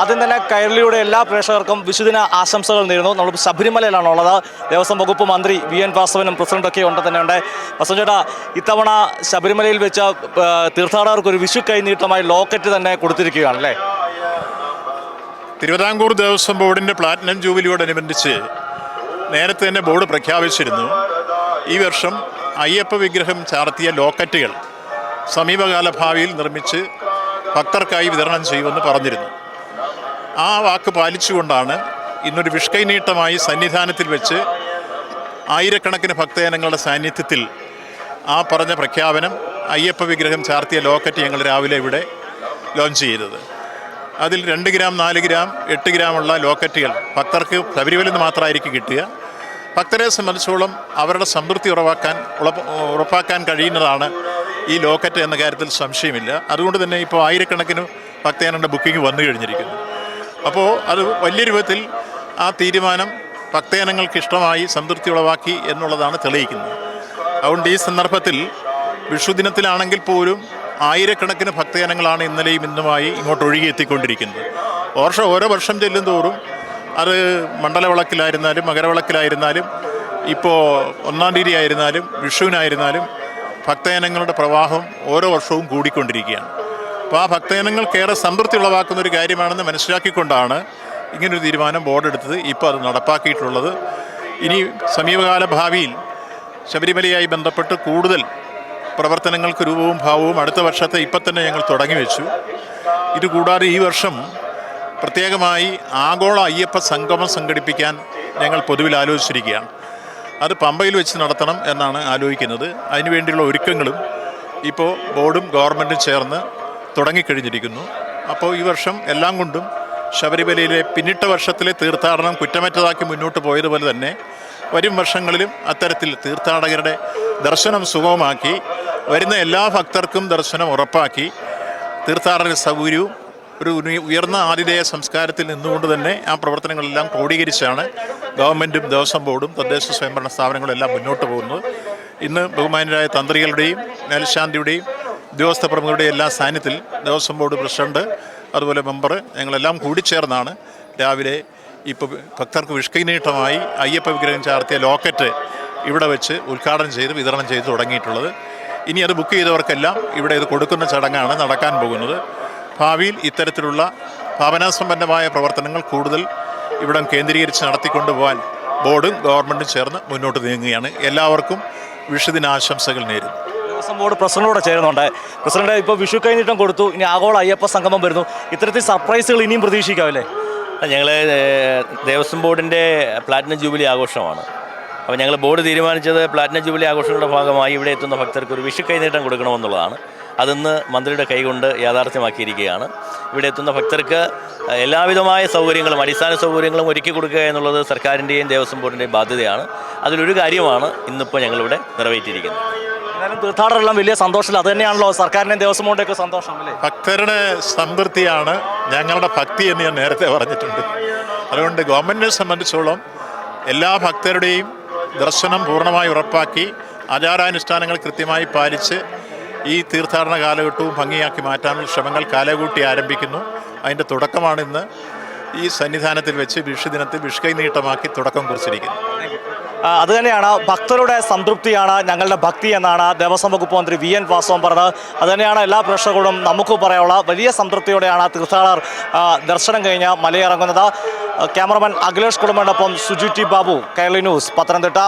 ആദ്യം തന്നെ കൈരളിയുടെ എല്ലാ പ്രേക്ഷകർക്കും വിശുദിന ആശംസകൾ നേരുന്നു. നമ്മൾ ശബരിമലയിലാണ് ഉള്ളത് ദേവസ്വം വകുപ്പ് മന്ത്രി വി എൻ വാസവനും പ്രസിഡന്റൊക്കെ ഉണ്ട് തന്നെ ഉണ്ട്. വസൻ ചേട്ടാ ഇത്തവണ ശബരിമലയിൽ വെച്ച തീർത്ഥാടകർക്ക് ഒരു വിഷു കൈനീട്ടമായി ലോക്കറ്റ് തന്നെ കൊടുത്തിരിക്കുകയാണ് അല്ലേ? തിരുവിതാംകൂർ ദേവസ്വം ബോർഡിന്റെ പ്ലാറ്റിനം ജൂബിലിയോടനുബന്ധിച്ച് നേരത്തെ തന്നെ ബോർഡ് പ്രഖ്യാപിച്ചിരുന്നു. ഈ വർഷം അയ്യപ്പ വിഗ്രഹം ചാർത്തിയ ലോക്കറ്റുകൾ സമീപകാല ഭാവിയിൽ നിർമ്മിച്ച് ഭക്തർക്കായി വിതരണം ചെയ്യുമെന്ന് പറഞ്ഞിരുന്നു. ആ വാക്ക് പാലിച്ചുകൊണ്ടാണ് ഇന്നൊരു വിഷ്കൈനീട്ടമായി സന്നിധാനത്തിൽ വെച്ച് ആയിരക്കണക്കിന് ഭക്തജനങ്ങളുടെ സാന്നിധ്യത്തിൽ ആ പറഞ്ഞ പ്രഖ്യാപനം അയ്യപ്പ വിഗ്രഹം ചാർത്തിയ ലോക്കറ്റ് ഞങ്ങൾ രാവിലെ ഇവിടെ ലോഞ്ച് ചെയ്തത്. അതിൽ രണ്ട് ഗ്രാം നാല് ഗ്രാം എട്ട് ഗ്രാമുള്ള ലോക്കറ്റുകൾ ഭക്തർക്ക് ശബരിമലയിൽ നിന്ന് മാത്രമായിരിക്കും കിട്ടുക. ഭക്തരെ സംബന്ധിച്ചോളം അവരുടെ സംതൃപ്തി ഉറവാക്കാൻ ഉറപ്പാക്കാൻ കഴിയുന്നതാണ് ഈ ലോക്കറ്റ് എന്ന കാര്യത്തിൽ സംശയമില്ല. അതുകൊണ്ട് തന്നെ ഇപ്പോൾ ആയിരക്കണക്കിന് ഭക്തജനങ്ങളുടെ ബുക്കിംഗ് വന്നു കഴിഞ്ഞിരിക്കുന്നു. അപ്പോൾ അത് വലിയ രൂപത്തിൽ ആ തീരുമാനം ഭക്തജനങ്ങൾക്ക് ഇഷ്ടമായി സംതൃപ്തി ഉളവാക്കി എന്നുള്ളതാണ് തെളിയിക്കുന്നത്. അതുകൊണ്ട് ഈ സന്ദർഭത്തിൽ വിഷുദിനത്തിലാണെങ്കിൽ പോലും ആയിരക്കണക്കിന് ഭക്തജനങ്ങളാണ് ഇന്നലെയും ഇന്നുമായി ഇങ്ങോട്ട് ഒഴുകി എത്തിക്കൊണ്ടിരിക്കുന്നത് വർഷം ഓരോ വർഷം ചെല്ലും തോറും അത് മണ്ഡലവിളക്കിലായിരുന്നാലും മകരവിളക്കിലായിരുന്നാലും ഇപ്പോൾ ഒന്നാം തീയതി ആയിരുന്നാലും വിഷുവിനായിരുന്നാലും ഭക്തജനങ്ങളുടെ പ്രവാഹം ഓരോ വർഷവും കൂടിക്കൊണ്ടിരിക്കുകയാണ്. അപ്പോൾ ആ ഭക്തജനങ്ങൾക്കേറെ സംതൃപ്തി ഉളവാക്കുന്ന ഒരു കാര്യമാണെന്ന് മനസ്സിലാക്കിക്കൊണ്ടാണ് ഇങ്ങനൊരു തീരുമാനം ബോർഡ് എടുത്തത്. ഇപ്പോൾ അത് നടപ്പാക്കിയിട്ടുള്ളത്. ഇനി സമീപകാല ഭാവിയിൽ ശബരിമലയായി ബന്ധപ്പെട്ട് കൂടുതൽ പ്രവർത്തനങ്ങൾക്ക് രൂപവും ഭാവവും അടുത്ത വർഷത്തെ ഇപ്പം തന്നെ ഞങ്ങൾ തുടങ്ങി വെച്ചു. ഇതുകൂടാതെ ഈ വർഷം പ്രത്യേകമായി ആഗോള അയ്യപ്പ സംഗമം സംഘടിപ്പിക്കാൻ ഞങ്ങൾ പൊതുവിൽ ആലോചിച്ചിരിക്കുകയാണ്. അത് പമ്പയിൽ വെച്ച് നടത്തണം എന്നാണ് ആലോചിക്കുന്നത്. അതിനുവേണ്ടിയുള്ള ഒരുക്കങ്ങളും ഇപ്പോൾ ബോർഡും ഗവൺമെന്റും ചേർന്ന് തുടങ്ങിക്കഴിഞ്ഞിരിക്കുന്നു. അപ്പോൾ ഈ വർഷം എല്ലാം കൊണ്ടും ശബരിമലയിലെ പിന്നിട്ട വർഷത്തിലെ തീർത്ഥാടനം കുറ്റമറ്റതാക്കി മുന്നോട്ട് പോയതുപോലെ തന്നെ വരും വർഷങ്ങളിലും അത്തരത്തിൽ തീർത്ഥാടകരുടെ ദർശനം സുഗമമാക്കി വരുന്ന എല്ലാ ഭക്തർക്കും ദർശനം ഉറപ്പാക്കി തീർത്ഥാടന സൗകര്യവും ഒരു ഉയർന്ന ആതിഥേയ സംസ്കാരത്തിൽ നിന്നുകൊണ്ട് തന്നെ ആ പ്രവർത്തനങ്ങളെല്ലാം ക്രോഡീകരിച്ചാണ് ഗവൺമെന്റും ദേവസ്വം ബോർഡും തദ്ദേശ സ്വയംഭരണ സ്ഥാപനങ്ങളും എല്ലാം മുന്നോട്ട് പോകുന്നത്. ഇന്ന് ബഹുമാനരായ തന്ത്രികളുടെയും മേൽശാന്തിയുടെയും ഉദ്യോഗസ്ഥ പ്രമുഖരുടെ എല്ലാ സാന്നിധ്യത്തിൽ ദേവസ്വം ബോർഡ് പ്രസിഡന്റ് അതുപോലെ മെമ്പർ ഞങ്ങളെല്ലാം കൂടിച്ചേർന്നാണ് രാവിലെ ഇപ്പോൾ ഭക്തർക്ക് വിഷ്കൈനീട്ടമായി അയ്യപ്പ വിഗ്രഹം ചാർത്തിയ ലോക്കറ്റ് ഇവിടെ വെച്ച് ഉദ്ഘാടനം ചെയ്ത് വിതരണം ചെയ്ത് തുടങ്ങിയിട്ടുള്ളത്. ഇനി അത് ബുക്ക് ചെയ്തവർക്കെല്ലാം ഇവിടെ ഇത് കൊടുക്കുന്ന ചടങ്ങാണ് നടക്കാൻ പോകുന്നത്. ഭാവിയിൽ ഇത്തരത്തിലുള്ള ഭാവനാസമ്പന്നമായ പ്രവർത്തനങ്ങൾ കൂടുതൽ ഇവിടം കേന്ദ്രീകരിച്ച് നടത്തിക്കൊണ്ടു പോകാൻ ബോർഡും ഗവൺമെന്റും ചേർന്ന് മുന്നോട്ട് നീങ്ങുകയാണ്. എല്ലാവർക്കും വിഷുദിനാശംസകൾ നേരുന്നു. ദേവസ്വം ബോർഡ് പ്രസിഡന്റോടെ ചേരുന്നുണ്ട്. പ്രസിഡന്റ് ഇപ്പോൾ വിഷു കഴിഞ്ഞിട്ടും കൊടുത്തു. ഇനി ആഗോള അയ്യപ്പ സംഗമം വരുന്നു. ഇത്തരത്തിൽ സർപ്രൈസുകൾ ഇനിയും പ്രതീക്ഷിക്കാമല്ലേ ഞങ്ങൾ ദേവസ്വം ബോർഡിന്റെ പ്ലാറ്റിനം ജൂബിലി ആഘോഷമാണ്. അപ്പോൾ ഞങ്ങൾ ബോർഡ് തീരുമാനിച്ചത് പ്ലാറ്റിനം ജൂബിലി ആഘോഷങ്ങളുടെ ഭാഗമായി ഇവിടെ എത്തുന്ന ഭക്തർക്ക് ഒരു വിഷു കൈനീട്ടം കൊടുക്കണമെന്നുള്ളതാണ്. അതിന്ന് മന്ത്രിയുടെ കൈകൊണ്ട് യാഥാർത്ഥ്യമാക്കിയിരിക്കുകയാണ്. ഇവിടെ എത്തുന്ന ഭക്തർക്ക് എല്ലാവിധമായ സൗകര്യങ്ങളും അടിസ്ഥാന സൗകര്യങ്ങളും ഒരുക്കി കൊടുക്കുക എന്നുള്ളത് സർക്കാരിന്റെയും ദേവസ്വം ബോർഡിന്റെയും ബാധ്യതയാണ്. അതിലൊരു കാര്യമാണ് ഇന്നിപ്പോൾ ഞങ്ങളിവിടെ നിറവേറ്റിയിരിക്കുന്നത്. എന്നാലും തീർത്ഥാടകരെല്ലാം വലിയ സന്തോഷമില്ല അത് തന്നെയാണല്ലോ സർക്കാരിനെ ദേവസ്വം ബോർഡിന്റെയൊക്കെ സന്തോഷം ഭക്തരുടെ സംതൃപ്തിയാണ് ഞങ്ങളുടെ ഭക്തി എന്ന് ഞാൻ നേരത്തെ പറഞ്ഞിട്ടുണ്ട്. അതുകൊണ്ട് ഗവൺമെന്റിനെ സംബന്ധിച്ചോളം എല്ലാ ഭക്തരുടെയും ദർശനം പൂർണമായി ഉറപ്പാക്കി ആചാരാനുഷ്ഠാനങ്ങൾ കൃത്യമായി പാലിച്ച് ഈ തീർത്ഥാടന കാലഘട്ടവും ഭംഗിയാക്കി മാറ്റാനുള്ള ശ്രമങ്ങൾ കാലകൂട്ടി ആരംഭിക്കുന്നു. അതിന്റെ തുടക്കമാണ് ഇന്ന് ഈ സന്നിധാനത്തിൽ വെച്ച് വിഷുദിനത്തിൽ വിഷുകൈ നീട്ടമാക്കി തുടക്കം കുറിച്ചിരിക്കുന്നു. ആ, അത് തന്നെയാണ്. ഭക്തരുടെ സംതൃപ്തിയാണ് ഞങ്ങളുടെ ഭക്തി എന്നാണ് ദേവസ്വം വകുപ്പ് മന്ത്രി വി എൻ വാസവൻ പറഞ്ഞത്. അതുതന്നെയാണ് എല്ലാ പ്രേക്ഷകരോടും നമുക്ക് പറയാനുള്ള വലിയ സംതൃപ്തിയോടെയാണ് തീർത്ഥാടകർ ദർശനം കഴിഞ്ഞ് മലയിറങ്ങുന്നത്. ക്യാമറമാൻ അഖിലേഷ് കുടുംബനൊപ്പം സുജി ടി ബാബു കേരളി ന്യൂസ് പത്തനംതിട്ട.